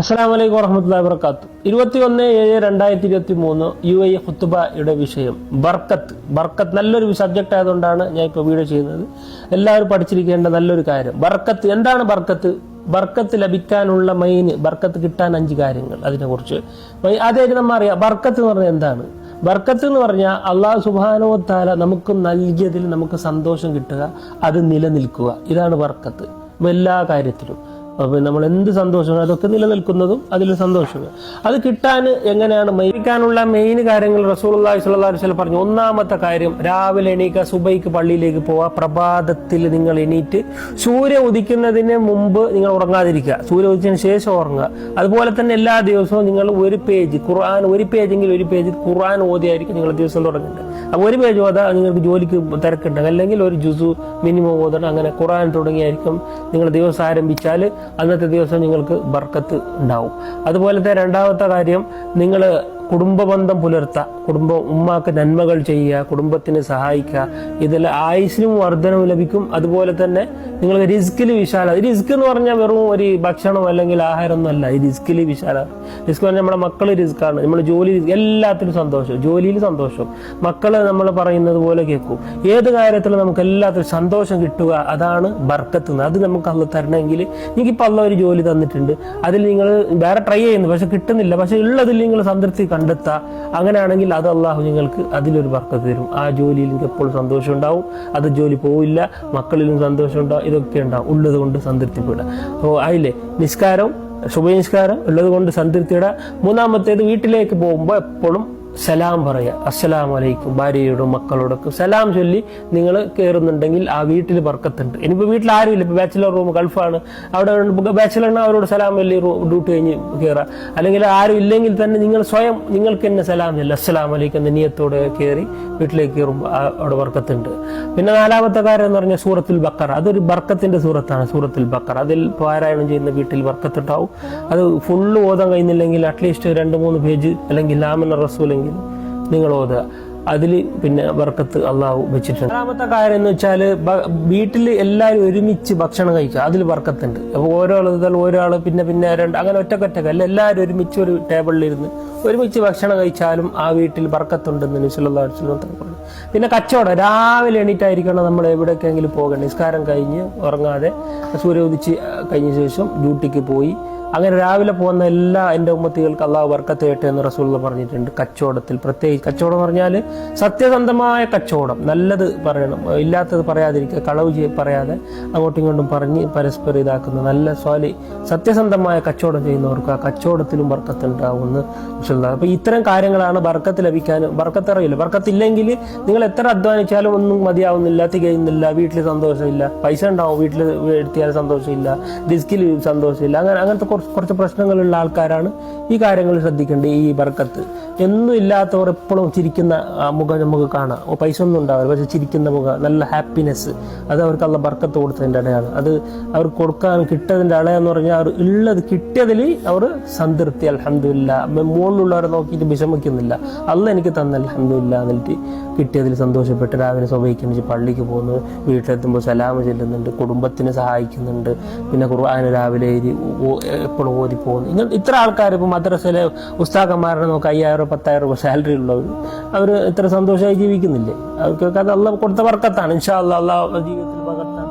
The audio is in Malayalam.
അസ്സാം വലൈക്കും വറഹമുല്ലാ വർക്കാത്തു ഇരുപത്തി ഒന്ന് ഏഴ് രണ്ടായിരത്തി ഇരുപത്തി മൂന്ന് യു എ ഹുത്തുബയുടെ വിഷയം ബർക്കത്ത്. ബർക്കത്ത് നല്ലൊരു സബ്ജക്റ്റ് ആയതുകൊണ്ടാണ് ഞാൻ ഇപ്പോൾ വീഡിയോ ചെയ്യുന്നത്. എല്ലാവരും പഠിച്ചിരിക്കേണ്ട നല്ലൊരു കാര്യം. ബർക്കത്ത് എന്താണ് ബർക്കത്ത്? ബർക്കത്ത് ലഭിക്കാനുള്ള മെയിൻ ബർക്കത്ത് കിട്ടാൻ അഞ്ച് കാര്യങ്ങൾ അതിനെക്കുറിച്ച്. അതേ നമ്മൾ അറിയാം ബർക്കത്ത് എന്ന് പറഞ്ഞാൽ എന്താണ്? ബർക്കത്ത് എന്ന് പറഞ്ഞാൽ അള്ളാഹു സുബാനോത്താല നമുക്ക് നൽകിയതിൽ നമുക്ക് സന്തോഷം കിട്ടുക അത് നിലനിൽക്കുക. ഇതാണ് ബർക്കത്ത്. എല്ലാ കാര്യത്തിലും. അപ്പോൾ നമ്മൾ എന്ത് സന്തോഷമാണ് അതൊക്കെ നിലനിൽക്കുന്നതും അതിൽ സന്തോഷമാണ്. അത് കിട്ടാൻ എങ്ങനെയാണ് മരിക്കാനുള്ള മെയിൻ കാര്യങ്ങൾ റസൂലി സ്വല്ലാസ്വല പറഞ്ഞു. ഒന്നാമത്തെ കാര്യം രാവിലെ എണീക്ക സുബൈക്ക് പള്ളിയിലേക്ക് പോവുക. പ്രഭാതത്തിൽ നിങ്ങൾ എണീറ്റ് സൂര്യ ഉദിക്കുന്നതിന് മുമ്പ് നിങ്ങൾ ഉറങ്ങാതിരിക്കുക. സൂര്യ ഉദിച്ചതിന് ശേഷം ഉറങ്ങുക. അതുപോലെ തന്നെ എല്ലാ ദിവസവും നിങ്ങൾ ഒരു പേജ് ഖുർആൻ ഒരു പേജെങ്കിൽ ഒരു പേജ് ഖുർആൻ ഓതിയായിരിക്കും നിങ്ങൾ ദിവസം തുടങ്ങുന്നത്. അപ്പോൾ ഒരു പേജ് ഓതാ നിങ്ങൾക്ക് ജോലിക്ക് തിരക്കുണ്ടാകും. അല്ലെങ്കിൽ ഒരു ജുസു മിനിമം ഓതണം. അങ്ങനെ ഖുർആൻ തുടങ്ങിയായിരിക്കും നിങ്ങൾ ദിവസം ആരംഭിച്ചാൽ അന്നത്തെ ദിവസം നിങ്ങൾക്ക് ബർക്കത്ത് ഉണ്ടാവും. അതുപോലത്തെ രണ്ടാമത്തെ കാര്യം നിങ്ങൾ കുടുംബബന്ധം പുലർത്തുക കുടുംബ ഉമ്മാക്ക് നന്മകൾ ചെയ്യുക കുടുംബത്തിന് സഹായിക്കുക. ഇതിൽ ആയുസിനും വർധനവും ലഭിക്കും. അതുപോലെ തന്നെ നിങ്ങൾക്ക് റിസ്കിൽ വിശാല. റിസ്ക് എന്ന് പറഞ്ഞാൽ വെറും ഒരു ഭക്ഷണം അല്ലെങ്കിൽ ആഹാരമൊന്നും അല്ല. ഈ റിസ്കിൽ വിശാല. റിസ്ക് പറഞ്ഞാൽ നമ്മുടെ മക്കൾ റിസ്ക്കാണ് നമ്മൾ ജോലി എല്ലാത്തിലും സന്തോഷം. ജോലിയിൽ സന്തോഷം. മക്കൾ നമ്മൾ പറയുന്നത് പോലെ കേൾക്കും. ഏത് കാര്യത്തിലും നമുക്ക് എല്ലാത്തിലും സന്തോഷം കിട്ടുക. അതാണ് ബർക്കത്ത് അത് നമുക്ക് അന്ന് തരണമെങ്കിൽ എനിക്കിപ്പോൾ അന്ന് ഒരു ജോലി തന്നിട്ടുണ്ട്. അതിൽ നിങ്ങൾ വേറെ ട്രൈ ചെയ്യുന്നു. പക്ഷെ കിട്ടുന്നില്ല. പക്ഷെ ഉള്ളതിൽ നിങ്ങൾ സംതൃപ്തി കണ്ടെത്തുക അങ്ങനെയാണെങ്കിൽ അത് അള്ളാഹു നിങ്ങൾക്ക് അതിലൊരു ബർക്കത്ത് തരും. ആ ജോലിയിൽ നിങ്ങൾക്ക് എപ്പോൾ സന്തോഷം ഉണ്ടാവും. അത് ജോലി പോവില്ല മക്കളിലും സന്തോഷം ഉണ്ടാവും. ഇതൊക്കെ ഉണ്ടാവും. ഉള്ളത് കൊണ്ട് സംതൃപ്തിപ്പെടുക. അപ്പോൾ അതിലെ നിസ്കാരം ശുഭനിസ്കാരം ഉള്ളത് കൊണ്ട് സംതൃപ്തിയുടെ മൂന്നാമത്തേത് വീട്ടിലേക്ക് പോകുമ്പോൾ എപ്പോഴും സലാം പറയുക. അസ്സലാം വലൈക്കും ഭാര്യയോടും മക്കളോടൊക്കെ സലാം ചൊല്ലി നിങ്ങൾ കയറുന്നുണ്ടെങ്കിൽ ആ വീട്ടിൽ വർക്കത്തുണ്ട് ഇനിയിപ്പോൾ വീട്ടിൽ ആരുമില്ല. ഇപ്പോൾ ബാച്ചിലർ റൂം ഗൾഫാണ് അവിടെ ബാച്ചിലറിന് അവരോട് സലാം ചൊല്ലി ഡ്യൂട്ടി കഴിഞ്ഞ് കയറുക അല്ലെങ്കിൽ ആരും ഇല്ലെങ്കിൽ തന്നെ നിങ്ങൾ സ്വയം നിങ്ങൾക്ക് തന്നെ സലാം ചൊല്ലി. അസ്സലാം വലൈക്കും എന്ന നീയത്തോടെ കയറി വീട്ടിലേക്ക് കയറുമ്പോൾ അവിടെ വർക്കത്തുണ്ട് പിന്നെ നാലാമത്തെ കാര്യം എന്ന് പറഞ്ഞാൽ സൂറത്തുൽ ബക്കർ അതൊരു ബർക്കത്തിന്റെ സൂറത്താണ്. സൂറത്തുൽ ബക്കർ അതിൽ പാരായണം ചെയ്യുന്ന വീട്ടിൽ വർക്കത്തുണ്ടാവും അത് ഫുള്ള് ഓതാൻ കഴിഞ്ഞില്ലെങ്കിൽ അറ്റ്ലീസ്റ്റ് രണ്ട് മൂന്ന് പേജ് അല്ലെങ്കിൽ ലാമന റസൂലെങ്കിലും നിങ്ങൾ ഓതുക അതിൽ പിന്നെ വർക്കത്ത് അള്ളാഹു വെച്ചിട്ടുണ്ട്. രണ്ടാമത്തെ കാര്യം എന്ന് വെച്ചാൽ വീട്ടിൽ എല്ലാവരും ഒരുമിച്ച് ഭക്ഷണം കഴിക്കുക. അതിൽ വർക്കത്തുണ്ട് അപ്പോൾ ഓരോ ആളുകൾ ഒരാൾ പിന്നെ പിന്നെ രണ്ട് അങ്ങനെ ഒറ്റക്കൊറ്റക്ക് അല്ല എല്ലാവരും ഒരുമിച്ച് ഒരു ടേബിളിലിരുന്ന് ഒരുമിച്ച് ഭക്ഷണം കഴിച്ചാലും ആ വീട്ടിൽ വർക്കത്തുണ്ടെന്ന് നബിസ്വല്ലാ പറഞ്ഞു. പിന്നെ കച്ചവടം രാവിലെ എണീറ്റായിരിക്കണം നമ്മൾ എവിടേക്കെങ്കിലും പോകേണ്ടത് നിസ്കാരം കഴിഞ്ഞ് ഉറങ്ങാതെ സൂര്യ ഉദിച്ച് കഴിഞ്ഞ ശേഷം ഡ്യൂട്ടിക്ക് പോയി അങ്ങനെ രാവിലെ പോകുന്ന എല്ലാ എന്റെ ഉമ്മത്തികൾക്ക് അള്ളാഹു വർക്കത്ത് ചെയ്യട്ടെ എന്ന് റസൂൽ പറഞ്ഞിട്ടുണ്ട്. കച്ചവടത്തിൽ പ്രത്യേകിച്ച് കച്ചവടം പറഞ്ഞാൽ സത്യസന്ധമായ കച്ചവടം. നല്ലത് പറയണം. ഇല്ലാത്തത് പറയാതിരിക്കുക. കളവ് പറയാതെ അങ്ങോട്ടും ഇങ്ങോട്ടും പറഞ്ഞ് പരസ്പരം ഇതാക്കുന്ന നല്ല സ്വാലി സത്യസന്ധമായ കച്ചവടം ചെയ്യുന്നവർക്ക് ആ കച്ചവടത്തിലും ബർക്കത്ത് ഉണ്ടാവുമെന്ന് വിശ്വസിക്കുന്നത് അപ്പോൾ ഇത്തരം കാര്യങ്ങളാണ് ബർക്കത്ത് ലഭിക്കാൻ ബർക്കത്ത് അറിയില്ല. ബർക്കത്ത് ഇല്ലെങ്കിൽ നിങ്ങൾ എത്ര അധ്വാനിച്ചാലും ഒന്നും മതിയാവുന്നില്ല. തികയുന്നില്ല. വീട്ടിൽ സന്തോഷമില്ല. പൈസ ഉണ്ടാവും. വീട്ടിൽ എത്തിയാൽ സന്തോഷമില്ല. ഡിസ്കിൽ സന്തോഷമില്ല. അങ്ങനെ അങ്ങനത്തെ കുറച്ച് കുറച്ച് പ്രശ്നങ്ങളുള്ള ആൾക്കാരാണ്. ഈ കാര്യങ്ങൾ ശ്രദ്ധിക്കേണ്ടത് ഈ ബർക്കത്ത് എന്നും ഇല്ലാത്തവർ എപ്പോഴും ചിരിക്കുന്ന മുഖം നമുക്ക് കാണാം. ഓ, പൈസ ഒന്നും ഉണ്ടാവില്ല. പക്ഷെ ചിരിക്കുന്ന മുഖം നല്ല ഹാപ്പിനെസ് അത് അവർക്ക് അല്ല ബർക്കത്ത് കൊടുത്തതിന്റെ അടയാണ് അത് അവർ കൊടുക്കാൻ കിട്ടതിന്റെ അടയെന്ന് പറഞ്ഞാൽ അവർ ഉള്ളത് കിട്ടിയതിൽ അവർ സംതൃപ്തി. അലഹമില്ല മുകളിലുള്ളവരെ നോക്കിയിട്ട് വിഷമിക്കുന്നില്ല. അല്ല എനിക്ക് തന്ന അലഹമില്ല എന്നിട്ട് കിട്ടിയതിൽ സന്തോഷപ്പെട്ട് രാവിലെ സ്വഭയിക്കുന്ന പള്ളിക്ക് പോകുന്നു വീട്ടിലെത്തുമ്പോൾ സലാമ് ചെല്ലുന്നുണ്ട് കുടുംബത്തിന് സഹായിക്കുന്നുണ്ട്. പിന്നെ ഖുർആാന് രാവിലെ എഴുതി എപ്പോഴും ഓതി പോകുന്നു. ഇങ്ങനെ ഇത്ര ആൾക്കാർ ഇപ്പോൾ മദ്രസയിലെ ഉസ്താക്കന്മാരുടെ നോക്കുക അയ്യായിരം പത്തായിരം രൂപ സാലറി ഉള്ളവർ അവർ ഇത്ര സന്തോഷമായി ജീവിക്കുന്നില്ലേ? അവർക്കൊക്കെ അത് അള്ള കൊടുത്ത വർക്കത്താണ്. ഇൻഷാ അല്ല അള്ളാഹ് ജീവിതത്തിൽ പകർത്താൻ